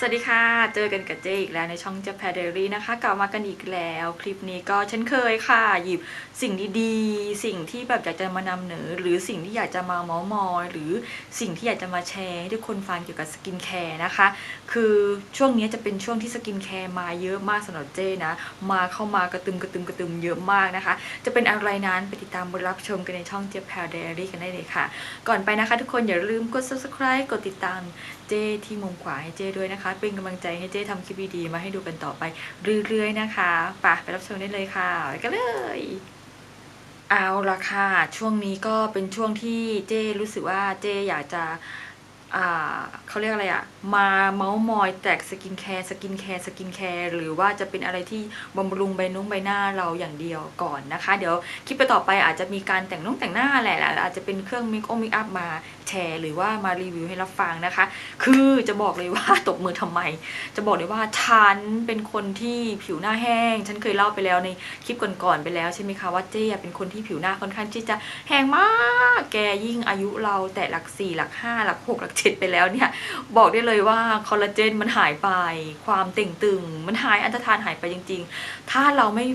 สวัสดีค่ะ เจอกันกับเจอีกแล้วในช่องเจแพดเดอรี่นะคะ กลับมากันอีกแล้ว คลิปนี้ก็เช่นเคยค่ะ หยิบสิ่งดีๆ สิ่งที่แบบอยากจะมานำเหนอหรือสิ่งที่อยากจะมาเมาส์มอย หรือสิ่งที่อยากจะมาแชร์ให้ทุกคนฟังเกี่ยวกับสกินแคร์นะคะ คือช่วงนี้จะเป็นช่วงที่สกินแคร์มาเยอะมากสำหรับเจนะ มาเข้ามากระตึมกระตึมกระตึมเยอะมากนะคะ จะเป็นอะไรนั้นไปติดตามรับชมกันในช่องเจแพดเดอรี่กันได้เลยค่ะ ก่อนไปนะคะ ทุกคนอย่าลืมกด subscribe กดติดตามเจที่มุมขวาให้เจด้วยนะคะเป็นกำลังใจให้เจ้ทำคลิปดีๆมาให้ดูกันต่อไปเรื่อยๆนะคะไปไปรับชมได้เลยค่ะไปกันเลยเอาละค่ะ ช่วงนี้ก็เป็นช่วงที่เจ้รู้สึกว่าเจ้อยากจะ เขาเรียกอะไรอะมาเมาส์มอยแตกสกินแคร์สกินแคร์สกินแคร์หรือว่าจะเป็นอะไรที่บำรุงใบนุ่งใบหน้าเราอย่างเดียวก่อนนะคะ เดี๋ยวคลิปไปต่อไปอาจจะมีการแต่งนุ่งแต่งหน้าแหละอาจจะเป็นเครื่องมิกอมิกอัพมาแชร์หรือว่ามารีวิวให้รับฟังนะคะ คือจะบอกเลยว่าตบมือทำไม จะบอกเลยว่าฉันเป็นคนที่ผิวหน้าแห้ง ฉันเคยเล่าไปแล้วในคลิปก่อนๆไปแล้วใช่ไหมคะว่าเจ๊เป็นคนที่ผิวหน้าค่อนข้างที่จะแห้งมาก แกยิ่งอายุเราแต่หลักสี่หลักห้าหลักหกหลักเจ็ดไปแล้วเนี่ย บอกได้เลยว่าคอลลาเจนมันหายไป ความเต่งตึง มันหายอันตรธานหายไปจริง ๆ ถ้าเราไม่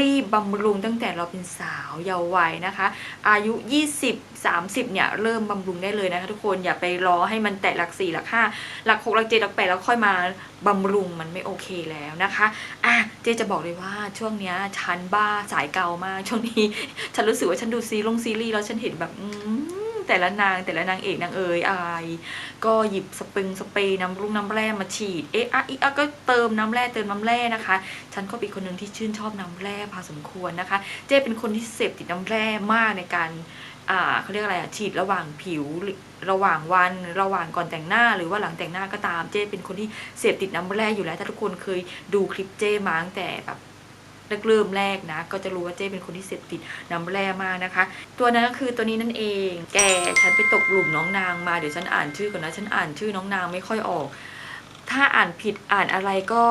รีบบำรุงตั้งแต่เราเป็นสาวเยาว์วัยนะคะ อายุ 20 30 เนี่ย เริ่มบำรุงได้เลยนะคะทุกคนอย่าไปรอให้มันแตะหลัก4หลัก5หลัก6หลัก7หลัก8แล้วค่อยมาบำรุงมันไม่โอเคแล้วนะคะอะเจจะบอกเลยว่าช่วงเนี้ยฉันบ้าสายเกามากช่วงนี้ ฉันรู้สึกว่าฉันดูซีลงซีรีส์แล้วฉันเห็นแบบอืม แต่ละนางแต่ละนางเอกนางเอ๋ยอาย ก็หยิบสปรึงสเปรย์น้ำรุ่งน้ำแร่มาฉีดเอะอะอีอะก็เติมน้ำแร่เติมน้ำแร่นะคะ ฉันก็เป็นคนหนึ่งที่ชื่นชอบน้ำแร่พอสมควรนะคะ เจ้เป็นคนที่เสพติดน้ำแร่มากในการอ่าเขาเรียกอะไรอะฉีดระหว่างผิวหรือระหว่างวันระหว่างก่อนแต่งหน้าหรือว่าหลังแต่งหน้าก็ตามเจ้เป็นคนที่เสพติดน้ำแร่อยู่แล้วถ้าทุกคนเคยดูคลิปเจ้มาตั้งแต่แบบ เริ่มแรกนะ ก็จะรู้ว่าเจ้เป็นคนที่เสพติดน้ำแร่มากนะคะ ตัวนั้นก็คือตัวนี้นั่นเอง แกฉันไปตกหลุมน้องนางมาเดี๋ยวฉันอ่านชื่อก่อนนะฉันอ่านชื่อน้องนางไม่ค่อยออก ถ้าอ่านผิดอ่านอะไรก็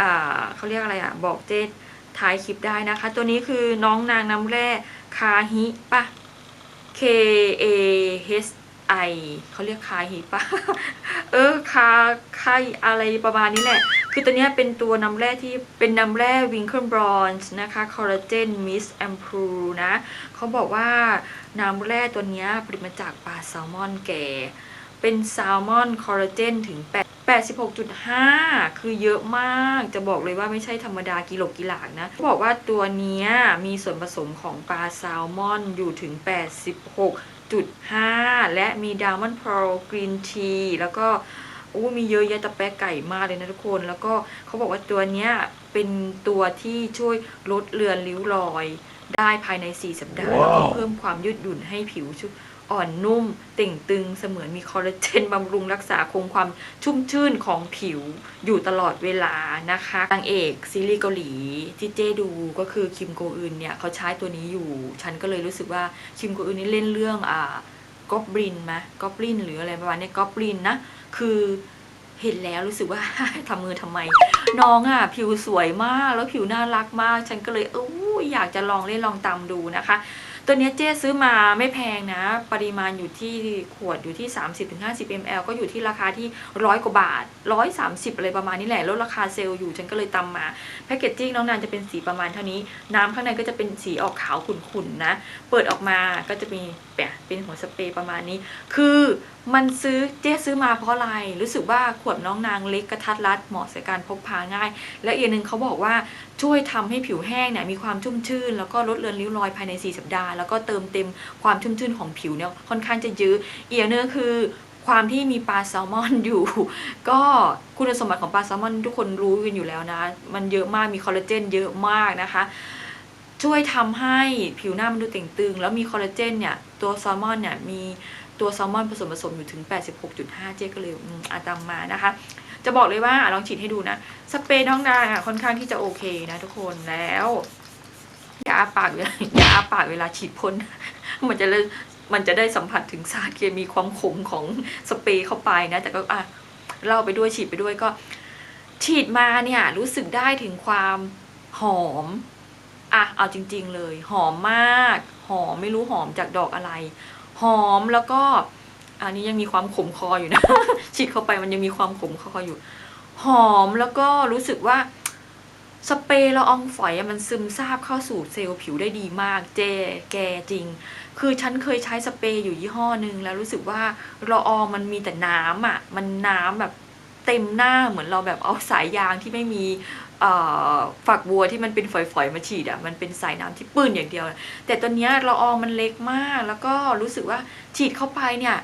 อ่าเขาเรียกอะไรอะบอกเจ๊ท้ายคลิปได้นะคะ ตัวนี้คือน้องนางน้ำแร่คาฮิปะ K A H I เขาเรียกคาฮิปะเออคาคาอะไรประมาณนี้แหละ คือตัวเนี้ยเป็นตัวน้ำแร่ที่เป็นน้ำแร่วิงเคิลบรอนซ์นะคะคอลลาเจนมิสแอมพูนะเขาบอกว่าน้ำแร่ตัวเนี้ยผลิตมาจากปลาแซลมอนแก่ เป็นแซลมอนคอลลาเจนถึง8 86.5 คือเยอะมาก จะบอกเลยว่าไม่ใช่ธรรมดากิโลกิหลากนะเขาบอกว่าตัวเนี้ยมีส่วนผสมของปลาแซลมอนอยู่ถึง 86.5 และมีดา m มอน d พ e ลกรีนทีแล้วก็อู้มีเยอะแยะตะแปะไก่มากเลยนะทุกคน แล้วก็เขาบอกว่าตัวเนี้ยเป็นตัวที่ช่วยลดเลือนริ้วรอย ได้ภายใน 4 สัปดาห์แล้วก็เพิ่มความยืดหยุ่นให้ผิวชุ อ่อนนุ่มเต่งตึงเสมือนมีคอลลาเจนบำรุงรักษาคงความชุ่มชื่นของผิวอยู่ตลอดเวลานะคะนางเอกซีรีส์เกาหลีที่เจดูก็คือคิมโกอึนเนี่ยเขาใช้ตัวนี้อยู่ ฉันก็เลยรู้สึกว่าคิมโกอึนนี่เล่นเรื่องอ่าก็บลินไหมก็บลินหรืออะไรประมาณนี้ก็บลินนะคือเห็นแล้วรู้สึกว่าทำมือทำไม น้องอะ ผิวสวยมากแล้วผิวน่ารักมาก ฉันก็เลยอู้อยากจะลองเล่นลองตามดูนะคะ ตัวนี้เจ๊ซื้อมาไม่แพงนะ ปริมาณอยู่ที่ขวดอยู่ที่ 30-50 ml ก็อยู่ที่ราคาที่ร้อยกว่าบาท 130 อะไรประมาณนี้แหละลดราคาเซลล์อยู่ฉันก็เลยตำมาแพคเกจจิ้งน้องนานจะเป็นสีประมาณเท่านี้ น้ำข้างในก็จะเป็นสีออกขาวขุ่นๆนะ เปิดออกมาก็จะมีแปะเป็นหัวสเปรย์ประมาณนี้ คือมันซื้อเจ๊ซื้อมาเพราะอะไร รู้สึกว่าขวดน้องนางเล็กกระทัดรัดเหมาะสำหรับการพกพาง่าย และอีกหนึ่งเขาบอกว่าช่วยทำให้ผิวแห้งเนี่ยมีความชุ่มชื่น แล้วก็ลดเลือนริ้วรอยภายใน 4 สัปดาห์แล้วก็เติมเต็มความชุ่มชื่นของผิวเนี่ยค่อนข้างจะเยอะอีกอย่างนึงก็คือความที่มีปลาแซลมอนอยู่ ก็คุณสมบัติของปลาแซลมอนทุกคนรู้กันอยู่แล้วนะ มันเยอะมากมีคอลลาเจนเยอะมากนะคะ ช่วยทำให้ผิวหน้ามันดูเต่งตึง แล้วมีคอลลาเจนเนี่ยตัวแซลมอนเนี่ยมีตัวแซลมอนผสมผสมอยู่ถึง 86.5 เจ๊ก็เลยอาตามมานะคะ จะบอกเลยว่าลองฉีดให้ดูนะ สเปรย์ท้องนาค่อนข้างที่จะโอเคนะทุกคนแล้ว อย่าอาปากเวลาอย่าอาปากเวลาฉีดพ่นมันจะเลยมันจะได้สัมผัสถึงสารเคมีความขมของสเปรย์เข้าไปนะ แต่ก็อะเล่าไปด้วยฉีดไปด้วยก็ ฉีดมาเนี่ย รู้สึกได้ถึงความหอมอะเอาจริง ๆ เลย หอมมาก หอมไม่รู้หอมจากดอกอะไร หอมแล้วก็ อันนี้ยังมีความขมคออยู่นะฉีดเข้าไปมันยังมีความขมคออยู่ หอมแล้วก็รู้สึกว่า สเปรย์ละอองฝอยมันซึมซาบเข้าสู่เซลล์ผิวได้ดีมาก เจแกจริง คือฉันเคยใช้สเปรย์อยู่ยี่ห้อหนึ่งแล้วรู้สึกว่าละอองมันมีแต่น้ำอะ มันน้ำแบบเต็มหน้าเหมือนเราแบบเอาสายยางที่ไม่มีฝักบัวที่มันเป็นฝอยๆมาฉีดอะมันเป็นสายน้ำที่ปื้นอย่างเดียว แต่ตัวเนี้ยละอองมันเล็กมากแล้วก็รู้สึกว่าฉีดเข้าไปเนี่ย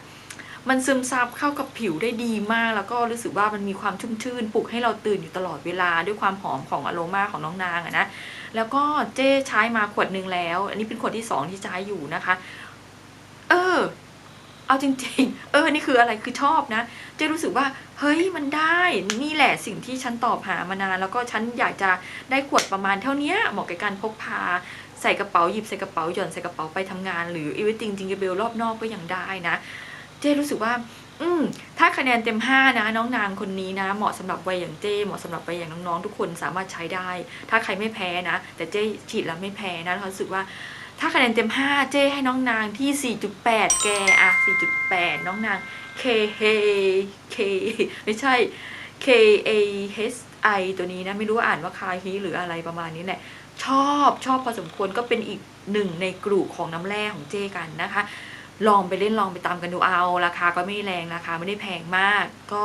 มันซึมซับเข้ากับผิวได้ดีมาก แล้วก็รู้สึกว่ามันมีความชุ่มชื่นปลุกให้เราตื่นอยู่ตลอดเวลาด้วยความหอมของอโรมาของน้องนางอะนะแล้วก็เจ้ใช้มาขวดหนึ่งแล้ว อันนี้เป็นขวดที่สองที่ใช้อยู่นะคะ เออ เอาจริง ๆ เออ นี่คืออะไรคือชอบนะ เจ้รู้สึกว่า เฮ้ยมันได้นี่แหละสิ่งที่ฉันตอบหามานาน แล้วก็ฉันอยากจะได้ขวดประมาณเท่านี้เหมาะกับการพกพาใส่กระเป๋าหยิบใส่กระเป๋าหย่อนใส่กระเป๋าไปทำงาน หรืออีเวิติงจิงเกเบลรอบนอกก็ยังได้นะ เจ้รู้สึกว่า อืมถ้าคะแนนเต็ม 5 นะ น้องนางคนนี้นะ เหมาะสำหรับวัยอย่างเจ้เหมาะสำหรับวัยอย่างน้องๆทุกคนสามารถใช้ได้ ถ้าใครไม่แพ้นะ แต่เจ้ฉีดแล้วไม่แพ้นะเรารู้สึกว่าถ้าคะแนนเต็ม 5 เจ้ให้น้องนางที่ 4.8 แกอะ4.8 น้องนาง K H K ไม่ใช่ K A H I ตัวนี้นะ ไม่รู้ว่าอ่านว่าคาฮีหรืออะไรประมาณนี้แหละ ชอบชอบพอสมควรก็เป็นอีกหนึ่งในกลุ่มของน้ำแร่ของเจ้กันนะคะ ลองไปเล่นลองไปตามกันดูเอาราคาก็ไม่แรงราคาไม่ได้แพงมาก ก็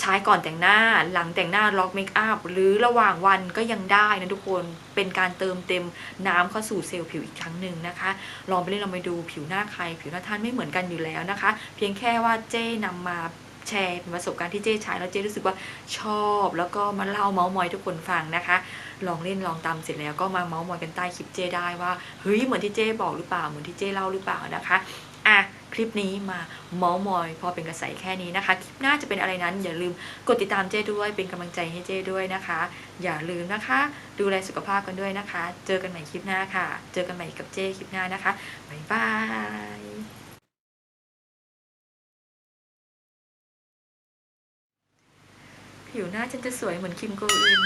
ใช้ก่อนแต่งหน้าหลังแต่งหน้าล็อกเมคอัพหรือระหว่างวันก็ยังได้นะทุกคนเป็นการเติมเต็มน้ำเข้าสู่เซลล์ผิวอีกครั้งหนึ่งนะคะ ลองไปเล่นลองไปดูผิวหน้าใคร ผิวหน้าท่านไม่เหมือนกันอยู่แล้วนะคะ เพียงแค่ว่าเจ้นำมาแชร์เป็นประสบการณ์ที่เจ้ใช้แล้วเจ้รู้สึกว่าชอบ แล้วก็มาเล่าเมาส์มอยทุกคนฟังนะคะ ลองเล่นลองตามเสร็จแล้วก็มาเมาส์มอยกันใต้คลิปเจ้ได้ว่าเฮ้ยเหมือนที่เจ้บอกหรือเปล่าเหมือนที่เจ้เล่าหรือเปล่านะคะ คลิปนี้มาเมาส์มอย พอเป็นกระแสแค่นี้นะคะ คลิปหน้าจะเป็นอะไรนั้น อย่าลืมกดติดตามเจ้ด้วย เป็นกำลังใจให้เจ้ด้วยนะคะ อย่าลืมนะคะ ดูแลสุขภาพกันด้วยนะคะ เจอกันใหม่คลิปหน้าค่ะ เจอกันใหม่กับเจ้คลิปหน้านะคะบ๊ายบายผิวหน้าฉันจะสวยเหมือนคิมโกอิน